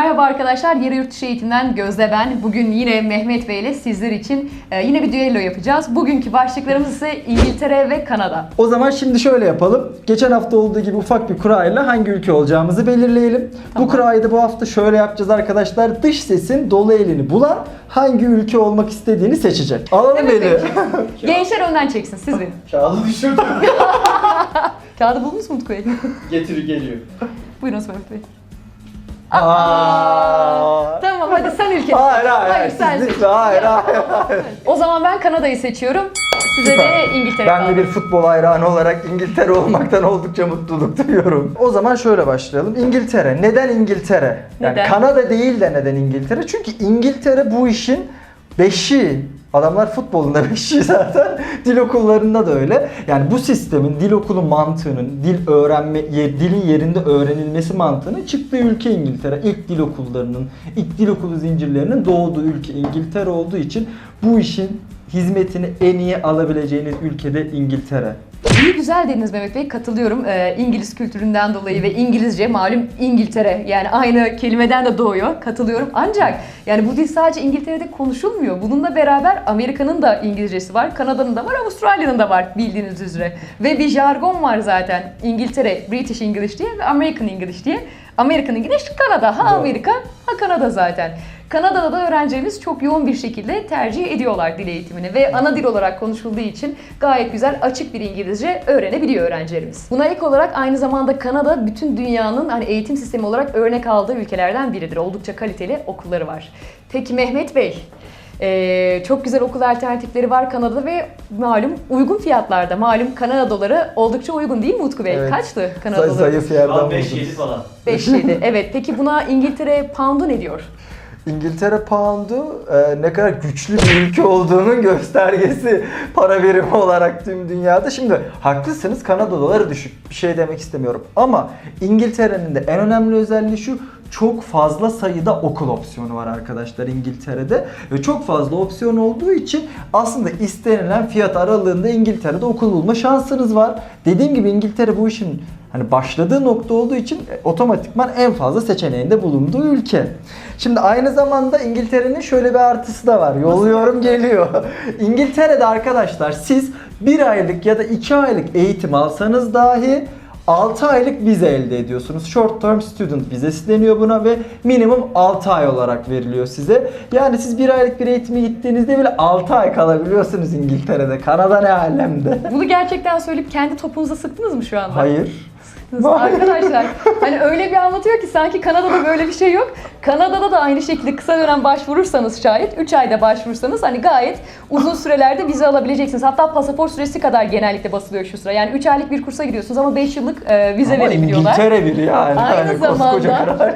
Merhaba arkadaşlar, Yarı Yurt Dışı Eğitim'den Gözde ben. Bugün yine Mehmet Bey ile sizler için e, yine bir düello yapacağız. Bugünkü başlıklarımız ise İngiltere ve Kanada. O zaman şimdi şöyle yapalım. Geçen hafta olduğu gibi ufak bir kurayla hangi ülke olacağımızı belirleyelim. Tamam. Bu kurayı da bu hafta şöyle yapacağız arkadaşlar. Dış sesin dolu elini bulan hangi ülke olmak istediğini seçecek. Alalım Evet, eli. Gençler önden çeksin, siz verin. Kağıdı düşürdüm. Kağıdı buldunuz mu Utku Bey? Getir geliyor. Buyurun Mehmet Bey. Aa. Tamam hadi sen ülke. Hayır hayır hayır. sen Siz seç. lütfen, hayır hayır hayır. O zaman ben Kanada'yı seçiyorum. Size Süper. de İngiltere Ben de bir futbol hayranı olarak İngiltere olmaktan oldukça mutluluk duyuyorum. O zaman şöyle başlayalım. İngiltere. Neden İngiltere? Yani Neden? Kanada değil de neden İngiltere? Çünkü İngiltere bu işin beşi. Adamlar futbolunda beşi zaten. Dil okullarında da öyle. Yani bu sistemin dil okulu mantığının, dil öğrenme, dilin yerinde öğrenilmesi mantığının çıktığı ülke İngiltere. İlk dil okullarının, ilk dil okulu zincirlerinin doğduğu ülke İngiltere olduğu için bu işin hizmetini en iyi alabileceğiniz ülkede İngiltere. İyi güzel dediniz Mehmet Bey. Katılıyorum. Ee, İngiliz kültüründen dolayı ve İngilizce malum İngiltere yani aynı kelimeden de doğuyor. Katılıyorum. Ancak yani bu dil sadece İngiltere'de konuşulmuyor. Bununla beraber Amerika'nın da İngilizcesi var, Kanada'nın da var, Avustralya'nın da var bildiğiniz üzere. Ve bir jargon var zaten. İngiltere, British English diye ve American English diye. American English Kanada. Ha. Amerika, ha Kanada zaten. Kanada'da da öğrencilerimiz çok yoğun bir şekilde tercih ediyorlar dil eğitimini ve ana dil olarak konuşulduğu için gayet güzel açık bir İngilizce öğrenebiliyor öğrencilerimiz. Buna ek olarak aynı zamanda Kanada bütün dünyanın hani eğitim sistemi olarak örnek aldığı ülkelerden biridir. Oldukça kaliteli okulları var. Peki Mehmet Bey, ee, çok güzel okul alternatifleri var Kanada'da ve malum uygun fiyatlarda. Malum Kanada doları oldukça uygun değil mi Utku Bey? Evet. Kaçtı Kanada Zay- doları? zayıf yerden Al buldum. 5-7 falan. 5 Evet. Peki buna İngiltere pound'u ne diyor? İngiltere pound'u e, ne kadar güçlü bir ülke olduğunun göstergesi para birimi olarak tüm dünyada. Şimdi haklısınız Kanada doları düşük bir şey demek istemiyorum. Ama İngiltere'nin de en önemli özelliği şu çok fazla sayıda okul opsiyonu var arkadaşlar İngiltere'de. Ve çok fazla opsiyon olduğu için aslında istenilen fiyat aralığında İngiltere'de okul bulma şansınız var. Dediğim gibi İngiltere bu işin Hani başladığı nokta olduğu için e, otomatikman en fazla seçeneğinde bulunduğu ülke. Şimdi aynı zamanda İngiltere'nin şöyle bir artısı da var. Yolluyorum geliyor. İngiltere'de arkadaşlar siz bir aylık ya da iki aylık eğitim alsanız dahi 6 aylık vize elde ediyorsunuz. Short term student vizesi deniyor buna ve minimum 6 ay olarak veriliyor size. Yani siz bir aylık bir eğitime gittiğinizde bile 6 ay kalabiliyorsunuz İngiltere'de. Kanada ne alemde? Bunu gerçekten söyleyip kendi topunuza sıktınız mı şu anda? Hayır. Arkadaşlar hani öyle bir anlatıyor ki sanki Kanada'da böyle bir şey yok. Kanada'da da aynı şekilde kısa dönem başvurursanız şayet 3 ayda başvurursanız hani gayet uzun sürelerde vize alabileceksiniz. Hatta pasaport süresi kadar genellikle basılıyor şu sıra. Yani 3 aylık bir kursa gidiyorsunuz ama 5 yıllık e, vize Ama verebiliyorlar. İngiltere bir yani. Aynı koskoca zamanda-.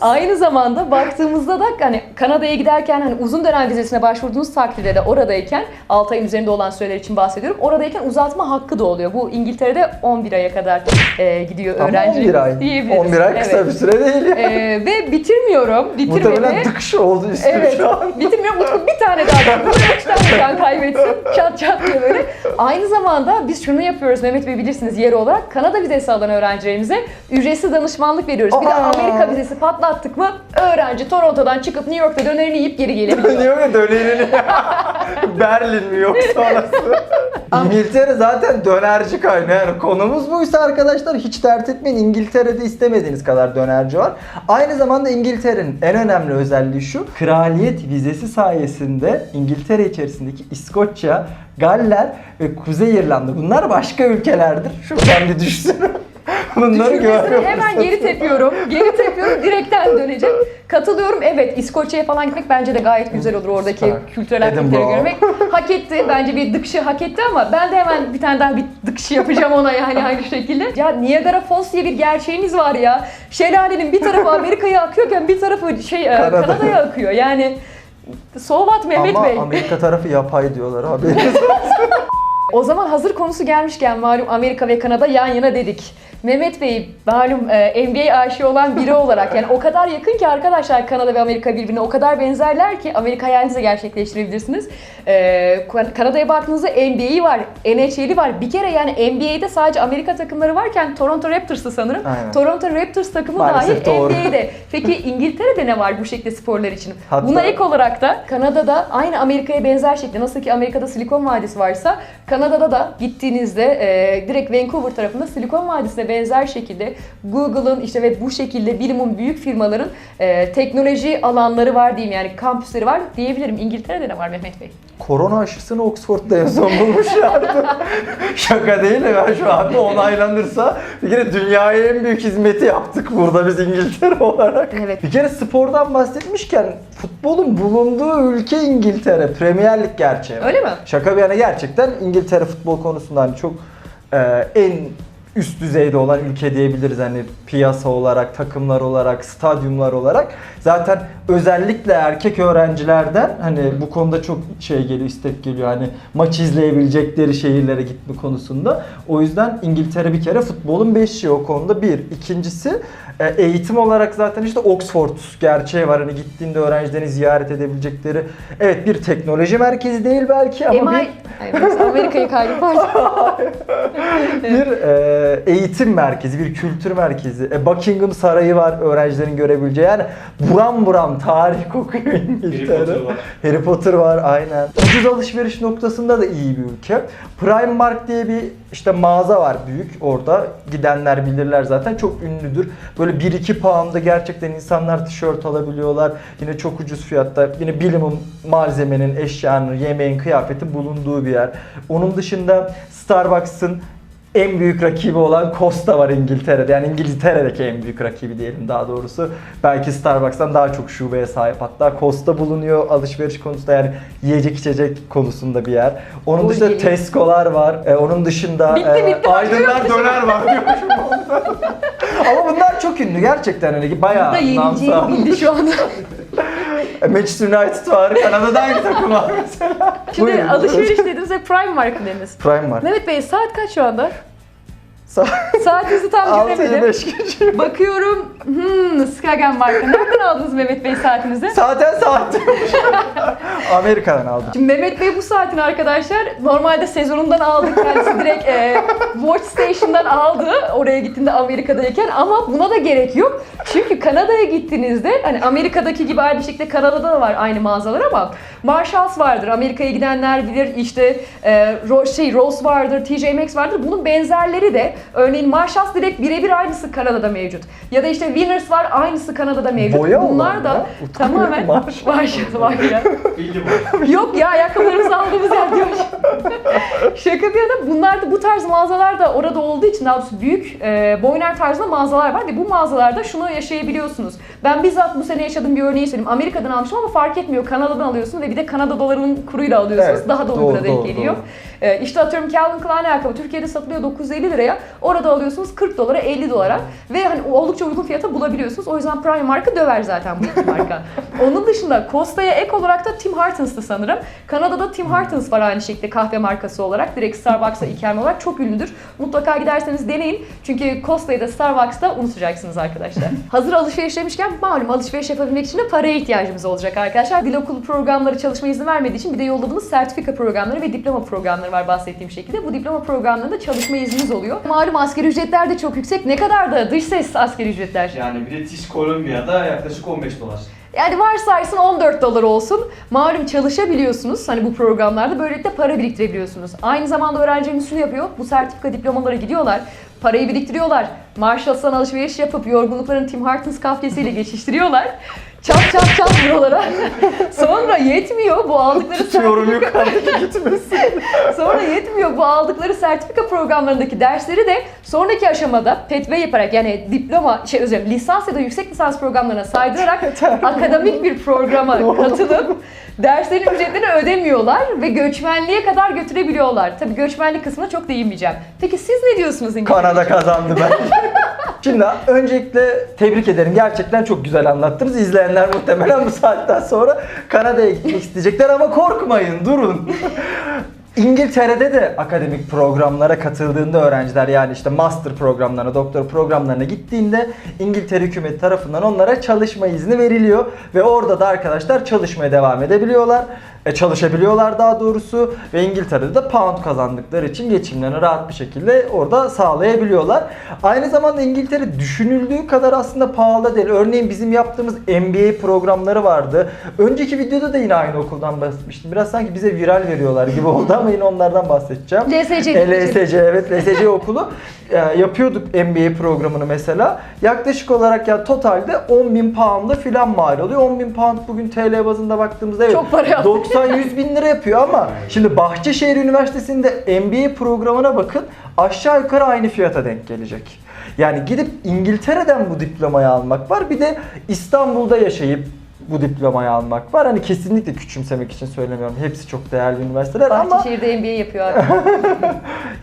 Aynı zamanda baktığımızda da hani Kanada'ya giderken hani uzun dönem vizesine başvurduğunuz takdirde de oradayken 6 ayın üzerinde olan süreler için bahsediyorum. Oradayken uzatma hakkı da oluyor. Bu İngiltere'de 11 aya kadar e, gidiyor Ama öğrenci 11 ay. diyebiliriz. 11 ay kısa Evet. bir süre değil ya. E, ve bitirmiyorum. Bitirmedi. Muhtemelen dıkış oldu üstüne Evet, şu an. bitirmiyorum. Utku bir tane daha. Bunu üç tane daha kaybetsin. Çat çat diye böyle. Aynı zamanda biz şunu yapıyoruz Mehmet Bey bilirsiniz yeri olarak. Kanada vizesi alan öğrencilerimize ücretsiz danışmanlık veriyoruz. Bir de Aa. Amerika vizesi patlattık mı öğrenci Toronto'dan çıkıp New York'ta dönerini yiyip geri gelebiliyor. Dönüyor ya dönerini. Berlin mi yoksa orası? İngiltere zaten dönerci kaynağı. Yani konumuz buysa arkadaşlar hiç dert etmeyin. İngiltere'de istemediğiniz kadar dönerci var. Aynı zamanda İngiltere'nin en önemli özelliği şu. Kraliyet vizesi sayesinde İngiltere içerisindeki İskoçya, Galler ve Kuzey İrlanda bunlar başka ülkelerdir. Şuradan bir düşsün. Bunları Düşünmesini görüyor hemen geri tepiyorum. Geri tepiyorum. Direkten döneceğim. Katılıyorum. Evet İskoçya'ya falan gitmek bence de gayet güzel olur. Oradaki Süper. kültürel aktiviteleri görmek. Hak etti. Bence bir dıkışı hak etti ama ben de hemen bir tane daha bir dıkışı yapacağım ona yani aynı şekilde. Ya Niagara Falls diye bir gerçeğimiz var ya. Şelalenin bir tarafı Amerika'ya akıyorken bir tarafı şey e, Kanada. Kanada'ya akıyor. Yani so what Mehmet Ama Bey? Amerika tarafı yapay diyorlar olsun. O zaman hazır konusu gelmişken malum Amerika ve Kanada yan yana dedik. Mehmet Bey malum e, NBA aşığı olan biri olarak yani o kadar yakın ki arkadaşlar Kanada ve Amerika birbirine o kadar benzerler ki Amerika hayalinizi gerçekleştirebilirsiniz. E, Kan- Kanada'ya baktığınızda NBA'yi var, NHL'i var. Bir kere yani NBA'de sadece Amerika takımları varken Toronto Raptors'ı sanırım. Aynen. Toronto Raptors takımı Maalesef dahil doğru. NBA'de. Peki İngiltere'de ne var bu şekilde sporlar için? Hatta- Buna ek olarak da Kanada'da aynı Amerika'ya benzer şekilde nasıl ki Amerika'da Silikon Vadisi varsa Kanada'da da gittiğinizde e, direkt Vancouver tarafında Silikon Vadisi'ne benzer şekilde Google'ın işte ve bu şekilde bilimin büyük firmaların e, teknoloji alanları var diyeyim yani kampüsleri var diyebilirim. İngiltere'de ne var Mehmet Bey? Korona aşısını Oxford'da en son bulmuşlardı. Şaka değil mi? Ben şu anda onaylanırsa bir kere dünyaya en büyük hizmeti yaptık burada biz İngiltere olarak. Evet. Bir kere spordan bahsetmişken futbolun bulunduğu ülke İngiltere. Premier Lig gerçeği. Öyle mi? Şaka bir yana gerçekten İngiltere futbol konusunda hani çok e, en üst düzeyde olan ülke diyebiliriz hani piyasa olarak, takımlar olarak, stadyumlar olarak. Zaten özellikle erkek öğrencilerden hani bu konuda çok şey geliyor, istek geliyor hani maç izleyebilecekleri şehirlere gitme konusunda. O yüzden İngiltere bir kere futbolun beşiği o konuda bir. İkincisi e, eğitim olarak zaten işte Oxford gerçeği var. Hani gittiğinde öğrencilerin ziyaret edebilecekleri evet bir teknoloji merkezi değil belki ama MI... bir Amerika'yı pardon. bir e, eğitim merkezi, bir kültür merkezi. E, Buckingham Sarayı var öğrencilerin görebileceği. Yani buram buram tarih kokuyor İngiltere. Harry Potter var. Harry Potter var aynen. Ucuz alışveriş noktasında da iyi bir ülke. Primark diye bir işte mağaza var büyük orada. Gidenler bilirler zaten. Çok ünlüdür. Böyle 1-2 pound'a gerçekten insanlar tişört alabiliyorlar. Yine çok ucuz fiyatta. Yine bilimum malzemenin, eşyanın, yemeğin, kıyafetin bulunduğu bir yer. Onun dışında Starbucks'ın en büyük rakibi olan Costa var İngiltere'de. Yani İngiltere'deki en büyük rakibi diyelim daha doğrusu. Belki Starbucks'tan daha çok şubeye sahip. Hatta Costa bulunuyor alışveriş konusunda yani yiyecek içecek konusunda bir yer. Onun Oy, dışında. Tesco'lar var. Ee, onun dışında Bitti, e, bitti. Aydınlar Döner var. Ama bunlar çok ünlü gerçekten hani bayağı Burada yenileceğini namsal. bildi şu anda. E, Manchester United var. Kanada'da hangi takım var mesela? Şimdi Buyurun. alışveriş dediniz ve Primark dediniz. Prime var. Mehmet Bey saat kaç şu anda? Sa- Saatinizi tam 6'yı göremedim. 5 geçiyor. Bakıyorum, hmm, Skagen marka. Nereden aldınız Mehmet Bey saatinizi? Zaten saat. Amerika'dan aldım. Şimdi Mehmet Bey bu saatini arkadaşlar normalde sezonundan aldı kendisi direkt e, Watch Station'dan aldı oraya gittiğinde Amerika'dayken ama buna da gerek yok. Çünkü Kanada'ya gittiğinizde hani Amerika'daki gibi aynı şekilde Kanada'da da var aynı mağazalar ama Marshalls vardır. Amerika'ya gidenler bilir işte e, Ro- şey Ross vardır, TJ Maxx vardır. Bunun benzerleri de örneğin Marshalls direkt birebir aynısı Kanada'da mevcut. Ya da işte Winners var aynısı Kanada'da mevcut. Boya Bunlar da ya. Utku tamamen Marshalls. Marshalls var ya. Yok ya ayakkabılarımızı aldığımız yer diyor. Şaka bir yana bunlar da bu tarz mağazalar da orada olduğu için daha doğrusu büyük e, Boyner tarzında mağazalar var ve bu mağazalarda şunu yaşayabiliyorsunuz. Ben bizzat bu sene yaşadığım bir örneği söyleyeyim. Amerika'dan almışım ama fark etmiyor. Kanada'dan alıyorsun ve bir de Kanada dolarının kuruyla alıyorsunuz. Evet, daha da uyguna denk doğru, geliyor. doğru. E, işte atıyorum Calvin Klein ayakkabı Türkiye'de satılıyor 950 liraya. Orada alıyorsunuz 40 dolara 50 dolara ve hani oldukça uygun fiyata bulabiliyorsunuz. O yüzden Primark'ı döver zaten bu marka. Onun dışında Costa'ya ek olarak da Tim Hortons'tı sanırım. Kanada'da Tim Hortons var aynı şekilde kahve markası olarak. Direkt Starbucks'a ilkelme olarak çok ünlüdür. Mutlaka giderseniz deneyin. Çünkü Costa'yı da Starbucks'ta unutacaksınız arkadaşlar. Hazır alışveriş demişken malum alışveriş yapabilmek için de paraya ihtiyacımız olacak arkadaşlar. Dil okulu programları çalışma izni vermediği için bir de yolladığımız sertifika programları ve diploma programları var bahsettiğim şekilde. Bu diploma programlarında çalışma izniniz oluyor. Malum asgari ücretler de çok yüksek. Ne kadar da dış ses asgari ücretler? Yani British Columbia'da yaklaşık 15 dolar. Yani varsaysın 14 dolar olsun. Malum çalışabiliyorsunuz hani bu programlarda. Böylelikle para biriktirebiliyorsunuz. Aynı zamanda öğrencilerimiz şunu yapıyor. Bu sertifika diplomalara gidiyorlar. Parayı biriktiriyorlar. Marshalls'tan alışveriş yapıp yorgunluklarını Tim Hortons kahvesiyle geçiştiriyorlar. Çap çap çap buralara. Sonra yetmiyor bu aldıkları Tutuyorum sertifika- yukarıdaki gitmesin. Sonra yetmiyor bu aldıkları sertifika programlarındaki dersleri de sonraki aşamada petve yaparak yani diploma şey özür dilerim lisans ya da yüksek lisans programlarına saydırarak akademik bir programa katılıp derslerin ücretlerini ödemiyorlar ve göçmenliğe kadar götürebiliyorlar. Tabii göçmenlik kısmına çok değinmeyeceğim. Peki siz ne diyorsunuz İngilizce? Kanada kazandı ben. Şimdi öncelikle tebrik ederim. Gerçekten çok güzel anlattınız. İzleyenler muhtemelen bu saatten sonra Kanada'ya gitmek isteyecekler ama korkmayın, durun. İngiltere'de de akademik programlara katıldığında öğrenciler yani işte master programlarına, doktor programlarına gittiğinde İngiltere hükümeti tarafından onlara çalışma izni veriliyor ve orada da arkadaşlar çalışmaya devam edebiliyorlar. E, çalışabiliyorlar daha doğrusu ve İngiltere'de de pound kazandıkları için geçimlerini rahat bir şekilde orada sağlayabiliyorlar. Aynı zamanda İngiltere düşünüldüğü kadar aslında pahalı değil. Örneğin bizim yaptığımız MBA programları vardı. Önceki videoda da yine aynı okuldan bahsetmiştim. Biraz sanki bize viral veriyorlar gibi oldu ama yine onlardan bahsedeceğim. LSC. E, LSC evet LSC okulu yapıyorduk MBA programını mesela. Yaklaşık olarak ya totalde 10.000 pound'a filan mal oluyor. 10.000 pound bugün TL bazında baktığımızda evet Çok para yaptı. 90-100 bin lira yapıyor ama şimdi Bahçeşehir Üniversitesi'nde MBA programına bakın aşağı yukarı aynı fiyata denk gelecek. Yani gidip İngiltere'den bu diplomayı almak var bir de İstanbul'da yaşayıp bu diplomayı almak var. Hani kesinlikle küçümsemek için söylemiyorum. Hepsi çok değerli üniversiteler ama Bahçeşehir'de MBA yapıyor abi.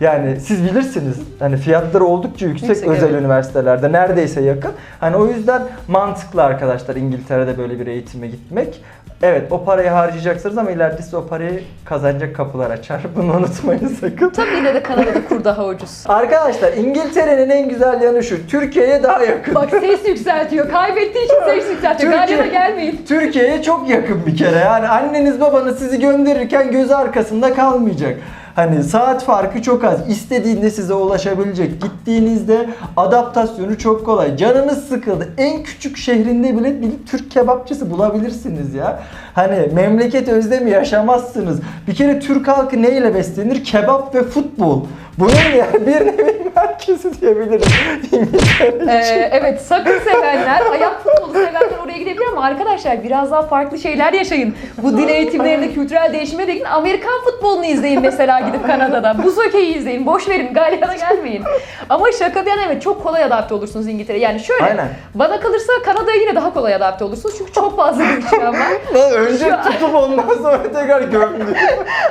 yani siz bilirsiniz. Hani fiyatları oldukça yüksek, Yüksek, özel evet. üniversitelerde neredeyse yakın. Hani o yüzden mantıklı arkadaşlar İngiltere'de böyle bir eğitime gitmek. Evet o parayı harcayacaksınız ama ileride size o parayı kazanacak kapılar açar. Bunu unutmayın sakın. Tabii yine de Kanada'da kur daha ucuz. Arkadaşlar İngiltere'nin en güzel yanı şu. Türkiye'ye daha yakın. Bak ses yükseltiyor. Kaybettiği için ses yükseltiyor. Türkiye- Galyana gelmeyin. Türkiye'ye çok yakın bir kere. Yani anneniz babanız sizi gönderirken gözü arkasında kalmayacak. Hani saat farkı çok az. İstediğinde size ulaşabilecek. Gittiğinizde adaptasyonu çok kolay. Canınız sıkıldı. En küçük şehrinde bile bir Türk kebapçısı bulabilirsiniz ya. Hani memleket özlemi yaşamazsınız. Bir kere Türk halkı neyle beslenir? Kebap ve futbol. Bunun yani bir nevi merkezi diyebiliriz. İngiltere Ee, evet sakın sevenler, ayak futbolu sevenler oraya gidebilir ama arkadaşlar biraz daha farklı şeyler yaşayın. Bu dil eğitimlerinde kültürel değişime de gidin. Amerikan futbolunu izleyin mesela gidip Kanada'da. Buz hokeyi izleyin. Boş verin. Galyana gelmeyin. Ama şaka bir yana evet çok kolay adapte olursunuz İngiltere'ye. Yani şöyle Aynen. bana kalırsa Kanada'ya yine daha kolay adapte olursunuz. Çünkü çok fazla değişiyor ama. Lan önce tutup ondan sonra tekrar gömdü.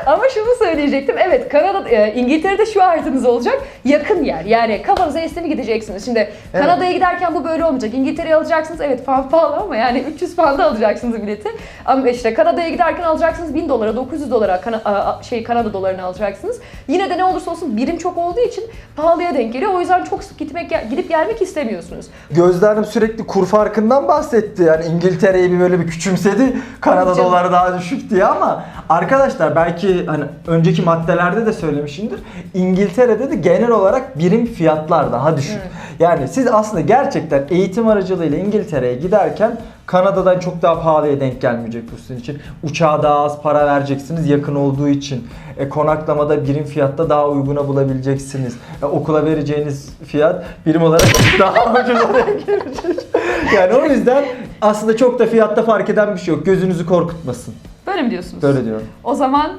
Ama şunu söyleyecektim. Evet Kanada, e, İngiltere'de şu artınız olacak. Yakın yer. Yani kafanıza esti mi gideceksiniz. Şimdi Kanada'ya giderken bu böyle olmayacak. İngiltere'ye alacaksınız. Evet pound pahalı ama yani 300 pound'a alacaksınız bileti. Ama işte Kanada'ya giderken alacaksınız 1000 dolara, 900 dolara Kana- şey Kanada dolarını alacaksınız. Yine de ne olursa olsun birim çok olduğu için pahalıya denk geliyor. O yüzden çok sık gitmek gidip gelmek istemiyorsunuz. Gözde Hanım sürekli kur farkından bahsetti. Yani İngiltere'yi bir böyle bir küçümsedi. Kanada doları daha düşük diye ama arkadaşlar belki hani önceki maddelerde de söylemişimdir. İngiltere'de de genel olarak birim fiyatlar daha düşük. Evet. Yani siz aslında gerçekten eğitim aracılığıyla İngiltere'ye giderken Kanada'dan çok daha pahalıya denk gelmeyecek bu sizin için. Uçağa daha az para vereceksiniz yakın olduğu için. E, konaklamada birim fiyatta daha uyguna bulabileceksiniz. E, okula vereceğiniz fiyat birim olarak daha ucuza denk gelecek. Yani o yüzden aslında çok da fiyatta fark eden bir şey yok. Gözünüzü korkutmasın. Böyle mi diyorsunuz? Böyle diyorum. O zaman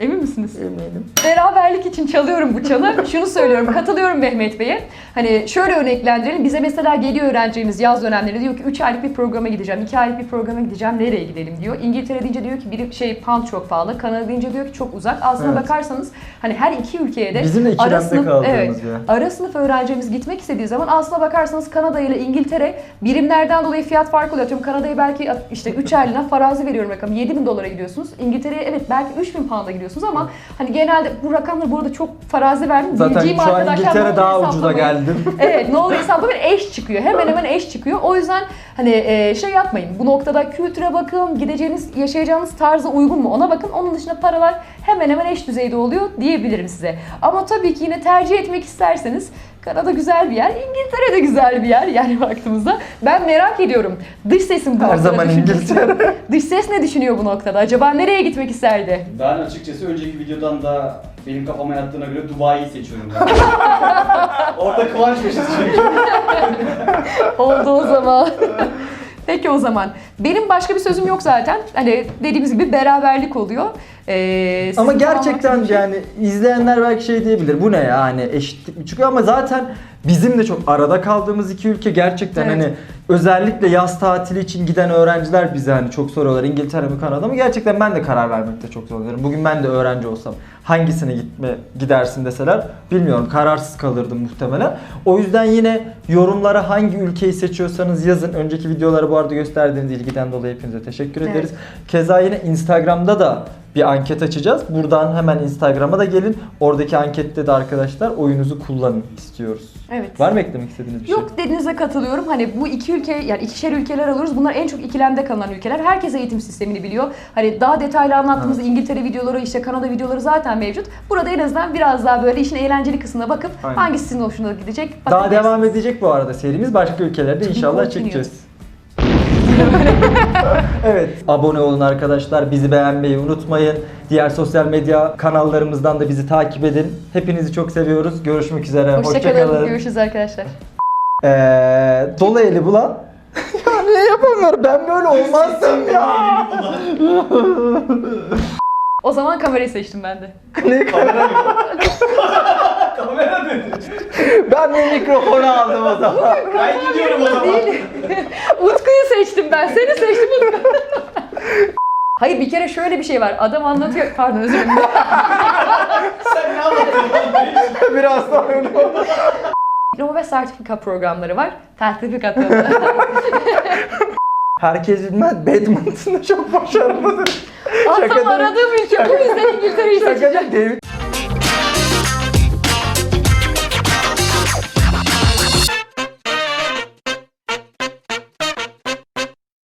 emin misiniz? Eminim. Beraberlik için çalıyorum bu çalı. Şunu söylüyorum, katılıyorum Mehmet Bey'e. Hani şöyle örneklendirelim. Bize mesela geliyor öğrencimiz yaz dönemlerinde diyor ki 3 aylık bir programa gideceğim, 2 aylık bir programa gideceğim. Nereye gidelim diyor. İngiltere deyince diyor ki bir şey pound çok pahalı. Kanada deyince diyor ki çok uzak. Aslına Evet. bakarsanız hani her iki ülkeye de Bizim de ara sınıf, evet, yer. ara sınıf öğrencimiz gitmek istediği zaman aslına bakarsanız Kanada ile İngiltere birimlerden dolayı fiyat farkı oluyor. Atıyorum Kanada'ya belki işte 3 aylığına farazi veriyorum rakamı 7 bin dolara gidiyorsunuz. İngiltere'ye evet belki 3 bin pound'a gidiyorsunuz ama hani genelde bu rakamları bu arada çok farazi verdim. Zaten Dilciyim şu an İngiltere daha ucuza geldim. evet ne olur hesaplamayın eş çıkıyor. Hemen hemen eş çıkıyor. O yüzden hani e, şey yapmayın. Bu noktada kültüre bakın, gideceğiniz, yaşayacağınız tarza uygun mu ona bakın. Onun dışında paralar hemen hemen eş düzeyde oluyor diyebilirim size. Ama tabii ki yine tercih etmek isterseniz Kanada güzel bir yer, İngiltere de güzel bir yer yani baktığımızda. Ben merak ediyorum. Dış sesin bu Her noktada zaman düşüncesi. İngiltere. Dış ses ne düşünüyor bu noktada? Acaba nereye gitmek isterdi? Ben açıkçası önceki videodan da benim kafama yattığına göre Dubai'yi seçiyorum ben. Orada kıvançmışız çünkü. Oldu o zaman. Peki o zaman. Benim başka bir sözüm yok zaten. Hani dediğimiz gibi beraberlik oluyor. Ee, Ama gerçekten yani izleyenler belki şey diyebilir. Bu ne ya hani eşitlik mi çıkıyor ama zaten bizim de çok arada kaldığımız iki ülke gerçekten Evet. hani özellikle yaz tatili için giden öğrenciler bize hani çok soruyorlar İngiltere mi Kanada mı? Gerçekten ben de karar vermekte çok zorlanıyorum. Bugün ben de öğrenci olsam hangisine gitme gidersin deseler bilmiyorum kararsız kalırdım muhtemelen. O yüzden yine yorumlara hangi ülkeyi seçiyorsanız yazın. Önceki videoları bu arada gösterdiğiniz ilgiden dolayı hepinize teşekkür Evet. ederiz. Keza yine Instagram'da da bir anket açacağız. Buradan hemen Instagram'a da gelin. Oradaki ankette de arkadaşlar oyunuzu kullanın istiyoruz. Evet. Var mı eklemek istediğiniz bir şey? Yok dediğinize katılıyorum. Hani bu iki ülke yani ikişer ülkeler alıyoruz. Bunlar en çok ikilemde kalan ülkeler. Herkes eğitim sistemini biliyor. Hani daha detaylı anlattığımızda İngiltere videoları, işte Kanada videoları zaten mevcut. Burada en azından biraz daha böyle işin eğlenceli kısmına bakıp Aynen. hangisi sizin hoşuna gidecek Daha devam edecek bu arada serimiz. Başka ülkelerde inşallah çekeceğiz. evet. Abone olun arkadaşlar. Bizi beğenmeyi unutmayın. Diğer sosyal medya kanallarımızdan da bizi takip edin. Hepinizi çok seviyoruz. Görüşmek üzere. Hoşçakalın. Hoşçakalın. Görüşürüz arkadaşlar. Ee, dolu eli bulan. ya niye yapamıyorum? Ben böyle olmazdım ya. O zaman kamerayı seçtim ben de. Kamera Kamera dedi. ben bir mikrofonu aldım o zaman. Ben gidiyorum o zaman. Utku'yu seçtim ben. Seni seçtim Utku. Hayır bir kere şöyle bir şey var. Adam anlatıyor. Pardon özür dilerim. Sen ne anlatıyorsun? Biraz sonra Diploma ve sertifika programları var. Sertifikatı. Herkes bilmez badminton'da çok başarılıdır. Aa, Şaka tam değil. aradığım ülke. Bu yüzden İngiltere'yi seçeceğim. Şaka değil. David